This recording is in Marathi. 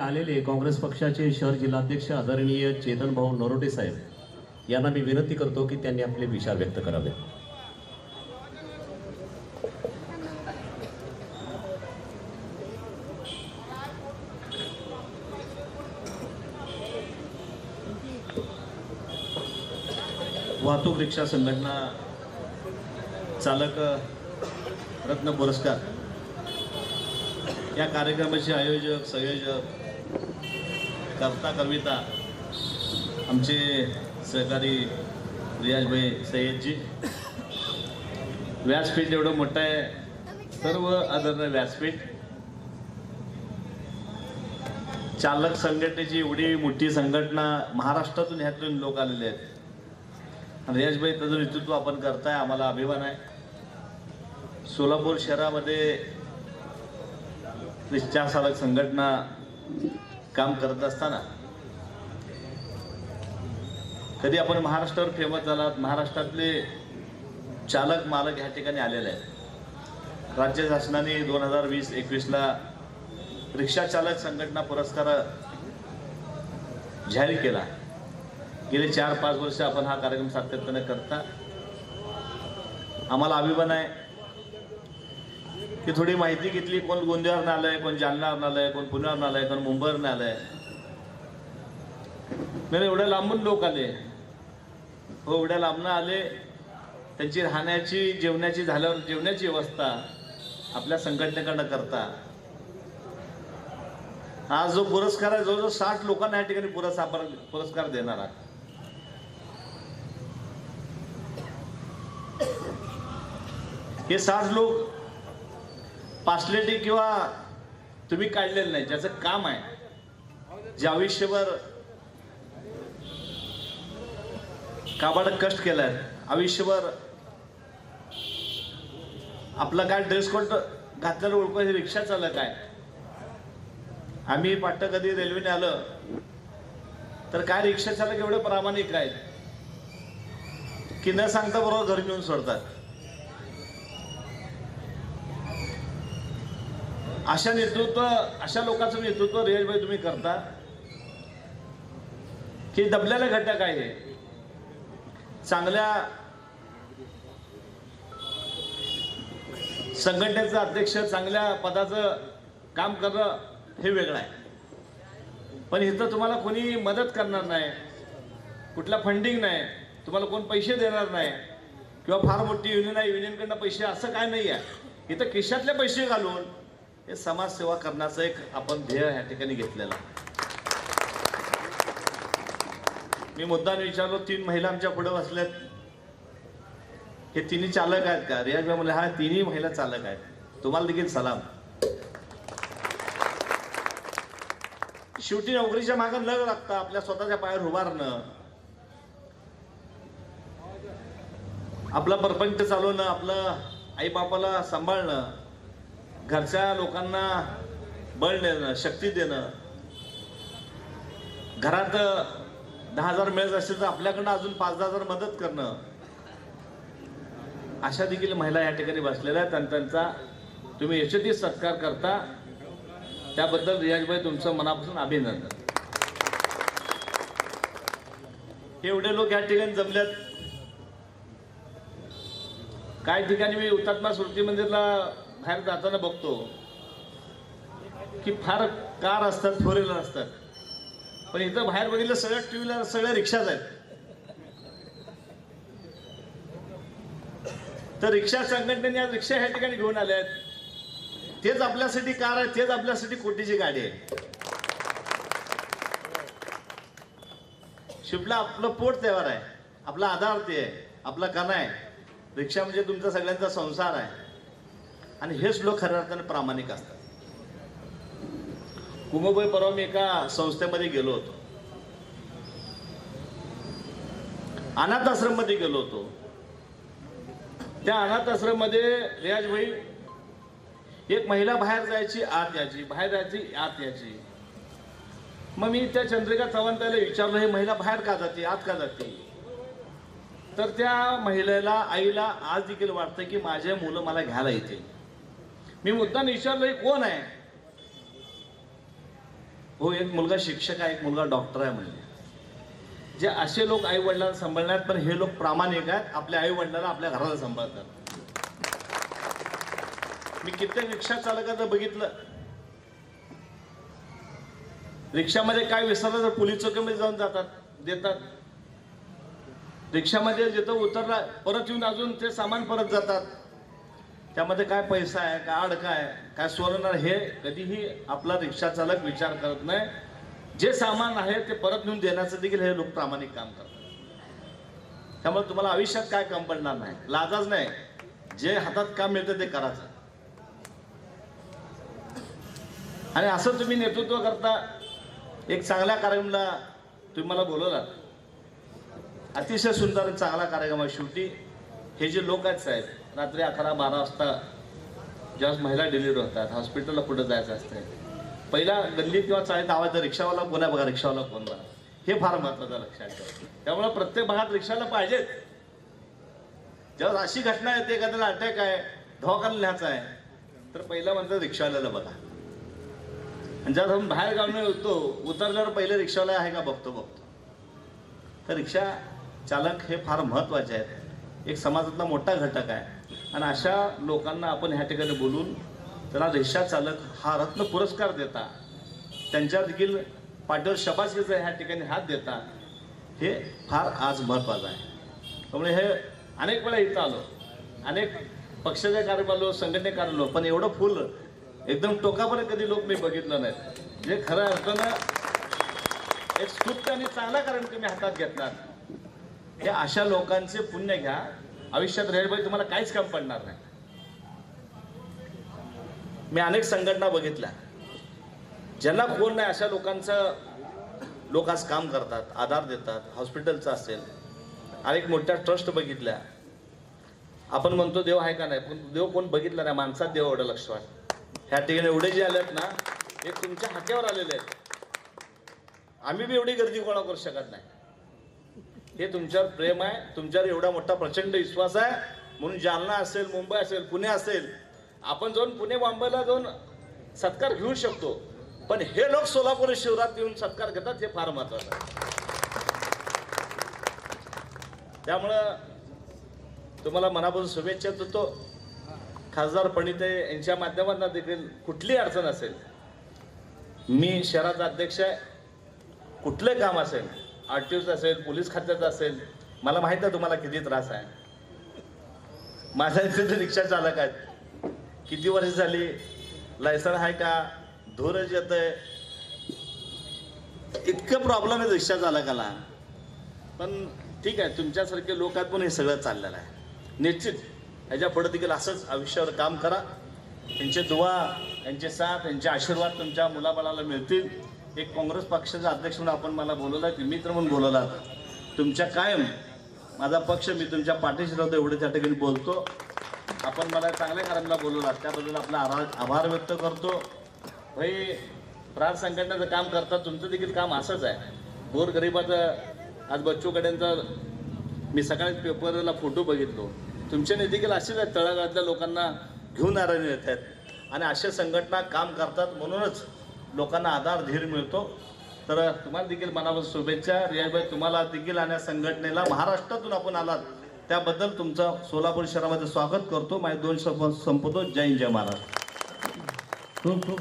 आलेले काँग्रेस पक्षाचे शहर जिल्हाध्यक्ष आदरणीय चेतन भाऊ नरोटे साहेब यांना मी विनंती करतो की त्यांनी आपले विचार व्यक्त करावे वाहतूक रिक्षा संघटना चालक रत्न पुरस्कार. या कार्यक्रमाचे आयोजक संयोजक करता कविता आमचे सहकारी रियाजभाई सय्यदजी व्यासपीठ एवढं मोठं आहे. सर्व आदरणीय व्यासपीठ चालक संघटनेची एवढी मोठी संघटना महाराष्ट्रातून ह्यातून लोक आलेले आहेत. रियाजभाई त्याचं नेतृत्व आपण करताय आम्हाला अभिमान आहे. सोलापूर शहरामध्ये चार चालक संघटना काम करत असताना कधी आपण महाराष्ट्रावर फेमस झालात महाराष्ट्रातले चालक मालक ह्या ठिकाणी आलेले आहेत. राज्य शासनाने दोन हजार वीस एकवीसला रिक्षा चालक संघटना पुरस्कार जाहीर केला. गेले चार पाच वर्ष आपण हा कार्यक्रम सातत्याने करता. आम्हाला अभिमान आहे. की थोडी माहिती घेतली कोण गोंदियावरून आलंय कोण जालन्यावरून आलंय कोण पुण्यावरून आलंय कोण मुंबईवरून आलंय नाही एवढ्या लांबून लोक आले. हो एवढ्या लांबनं आले. त्यांची राहण्याची जेवण्याची झाल्यावर जेवण्याची व्यवस्था आपल्या संघटनेकडनं करता. हा जो पुरस्कार आहे जवळजवळ साठ लोकांना या ठिकाणी पुरस्कार पुरस्कार देणार. आहे हे साठ लोक पासलेटी किंवा तुम्ही काढलेलं नाही ज्याचं काम आहे जे आयुष्यभर काबाड कष्ट केलाय आयुष्यभर आपला काय ड्रेस कोड घातलेलं ओळखू हे रिक्षा चालक आहे. आम्ही पाट्ट कधी रेल्वेने आलं तर काय रिक्षा चालक एवढे प्रामाणिक आहेत की न सांगता बरोबर घरी नेऊन सोडतात. अशा नेतृत्व अशा लोकांचं नेतृत्व रियाजभाई तुम्ही करता. की दबलेला घटक आहे चांगल्या संघटनेचं अध्यक्ष चांगल्या पदाचं काम करणं हे वेगळं आहे. पण इथं तुम्हाला कोणी मदत करणार नाही कुठला फंडिंग नाही तुम्हाला कोण पैसे देणार नाही किंवा फार मोठी युनियन आहे युनियनकडनं पैसे असं काय नाही आहे इथं खिशातले पैसे घालून हे समाजसेवा करण्याचं एक आपण ध्येय या ठिकाणी घेतलेलं मी मुद्दाने विचारलो तीन महिला आमच्या पुढे बसल्यात. हे तिन्ही चालक आहेत का? रियाज भाई म्हणले हा तिन्ही महिला चालक आहेत. तुम्हाला देखील सलाम. शेवटी नोकरीच्या मागे न लागता आपल्या स्वतःच्या पायावर उभारणं आपला परपंच चालवणं आपलं आई बापाला सांभाळणं. घरच्या लोकांना बळ देणं शक्ती देणं. घरात दहा हजार मिळत असतील तर आपल्याकडनं अजून पाच दहा हजार मदत करणं. अशा देखील महिला या ठिकाणी बसलेल्या आहेत आणि त्यांचा तुम्ही यशस्वी सत्कार करता. त्याबद्दल रियाजभाई तुमचं मनापासून अभिनंदन. एवढे लोक या ठिकाणी जमल्यात. काही ठिकाणी मी हुतात्मा स्मृती मंदिरला बाहेर जाताना बघतो की फार कार असतात फोर व्हीलर असतात. पण इथं बाहेर बघितलं सगळ्या टू व्हीलर सगळ्या रिक्षाच आहेत. तर रिक्षा संघटनेने आज रिक्षा ह्या ठिकाणी घेऊन आल्या आहेत. तेच आपल्यासाठी कार आहे तेच आपल्यासाठी कोटीची गाडी आहे. शिपला आपलं पोट त्यावर आहे आपला आधार ते आहे आपला कणा आहे. रिक्षा म्हणजे तुमचा सगळ्यांचा संसार आहे. आणि हेच लोक खऱ्या अर्थाने प्रामाणिक असतात. कुमोबाई परवा मी एका संस्थेमध्ये गेलो होतो. अनाथ आश्रममध्ये गेलो होतो. त्या अनाथ आश्रममध्ये एक महिला बाहेर जायची आत यायची बाहेर जायची आत यायची. मग मी त्या चंद्रिका चव्हाण त्याला विचारलं हे महिला बाहेर का जाते? आत का जाते? तर त्या महिलेला आईला आज देखील वाटतं की माझे मुलं मला घ्यायला येते मी मुद्दा विचारलं कोण आहे? हो एक मुलगा शिक्षक आहे एक मुलगा डॉक्टर आहे म्हणजे जे असे लोक आई वडिलांना सांभाळणार पण हे लोक प्रामाणिक आहेत आपल्या आई वडिलांना आपल्या घराला सांभाळतात. मी कित्येक रिक्षा चालकाचं बघितलं. रिक्षामध्ये काय विसरलं तर पोलीस चौकीमध्ये जाऊन जातात देतात. रिक्षामध्ये जिथं उतरला परत येऊन अजून ते सामान परत जातात. त्यामध्ये काय पैसा आहे काय आड आहे काय सोनं हे कधीही आपला रिक्षा चालक विचार करत नाही. जे सामान आहे ते परत नेऊन देण्याचं देखील हे लोक प्रामाणिक काम करतात. त्यामुळे तुम्हाला आयुष्यात काय काम पडणार नाही. लाजाच नाही. जे हातात काम मिळतं ते करायचं. आणि असं तुम्ही नेतृत्व करता एक चांगल्या कार्यक्रमाला तुम्ही मला बोलवलात. अतिशय सुंदर आणि चांगला कार्यक्रम आहे शेवटी. हे जे लोक आहेत साहेब रात्री अकरा बारा वाजता ज्यावेळेस महिला डिलिव्हरी होतात हॉस्पिटलला कुठं जायचं असतं पहिला गल्लीत किंवा चाळीत आवाज रिक्षावाला कोण आहे बघा रिक्षावाला कोण बघा? हे फार महत्वाचं लक्षात ठेवा. त्यामुळे प्रत्येक भागात रिक्षाला पाहिजेत जेव्हा अशी घटना येते एखाद्याला अटॅक आहे दवाखान्याला लिहायचा आहे तर पहिला म्हणतात रिक्षावाल्याला बघा. आणि जेव्हा आपण बाहेर गावने येतो उतरल्यावर पहिले रिक्षावाला आहे का? बघतो बघतो. तर रिक्षा चालक हे फार महत्त्वाचे आहेत. एक समाजातला मोठा घटक आहे. आणि अशा लोकांना आपण ह्या ठिकाणी बोलून त्याला रिक्षा चालक हा रत्न पुरस्कार देता त्यांच्या देखील पाठीवर शबासकीचा ह्या ठिकाणी हात देता हे फार आज महत्वाचं आहे. त्यामुळे हे अनेक वेळा इथं आलो. अनेक पक्षाच्या कार्य आलो संघटने कार्यलो पण एवढं फुल एकदम टोकापर्यंत कधी लोक मी बघितलं नाहीत जे खऱ्या अर्थानं एक स्तुत्य आणि चांगला कार्यक्रम मी हातात घेतला हे अशा लोकांचे पुण्य घ्या. आयुष्यात रेडबाई तुम्हाला काहीच काम पडणार नाही. मी अनेक संघटना बघितल्या. ज्यांना कोण नाही अशा लोकांचं लोक आज काम करतात आधार देतात हॉस्पिटलचं असेल. अनेक मोठ्या ट्रस्ट बघितल्या. आपण म्हणतो देव आहे का नाही पण देव कोण बघितला नाही माणसात देव एवढं लक्ष वाट ह्या ठिकाणी एवढे जे आलेत ना हे तुमच्या हाक्यावर आलेले आहेत. आम्ही बी एवढी गर्दी गोळा करू शकत नाही. हे तुमच्यावर प्रेम आहे तुमच्यावर एवढा मोठा प्रचंड विश्वास आहे. म्हणून जालना असेल मुंबई असेल पुणे असेल आपण जाऊन पुणे मुंबईला जाऊन सत्कार घेऊ शकतो. पण हे लोक सोलापूर शिवरात येऊन सत्कार घेतात हे फार महत्वाचं आहे. त्यामुळं तुम्हाला मनापासून शुभेच्छा देतो. खासदार पंडिते यांच्या माध्यमातून देखील कुठली अडचण असेल मी शहराचा अध्यक्ष आहे. कुठलं काम असेल आर टी असेल पोलीस खात्याचं असेल मला माहीत आहे तुम्हाला किती त्रास आहे. माझ्या इथे जे रिक्षा चालक आहेत. किती वर्ष झाली? लायसन आहे का? धूरच येत आहे इतकं प्रॉब्लेम आहे रिक्षा चालकाला. पण ठीक आहे तुमच्यासारखे लोक आहेत पण हे सगळं चाललेलं आहे. निश्चित ह्याच्या पुढे देखील असंच आयुष्यावर काम करा. त्यांचे दुवा यांचे साथ यांचे आशीर्वाद तुमच्या मुलाबाळाला मिळतील. एक काँग्रेस पक्षाचा अध्यक्ष म्हणून आपण मला बोलवला की मित्र म्हणून बोलवला तुमच्या कायम माझा पक्ष मी तुमच्या पाठीशी राहतो एवढे त्या ठिकाणी बोलतो. आपण मला चांगल्या कार्याला बोलवला त्याबद्दल आपला आभार आभार व्यक्त करतो. भाई प्राण संघटनेचं काम करतात तुमचं देखील काम असंच आहे. गोरगरिबाचं आज बच्चू कड्यांचा मी सकाळी पेपरला फोटो बघितलो. तुमच्याने देखील असेच आहेत तळागाळातल्या लोकांना घेऊन आराने येत आहेत. आणि अशा संघटना काम करतात म्हणूनच लोकांना आधार धीर मिळतो. तर तुम्हाला देखील मनापासून शुभेच्छा. रियाजभाई तुम्हाला देखील आणि संघटनेला महाराष्ट्रातून आपण आलात. त्याबद्दल तुमचं सोलापूर शहरामध्ये स्वागत करतो. माझे दोन शब्द संपवतो. जय जय महाराज खूप खूप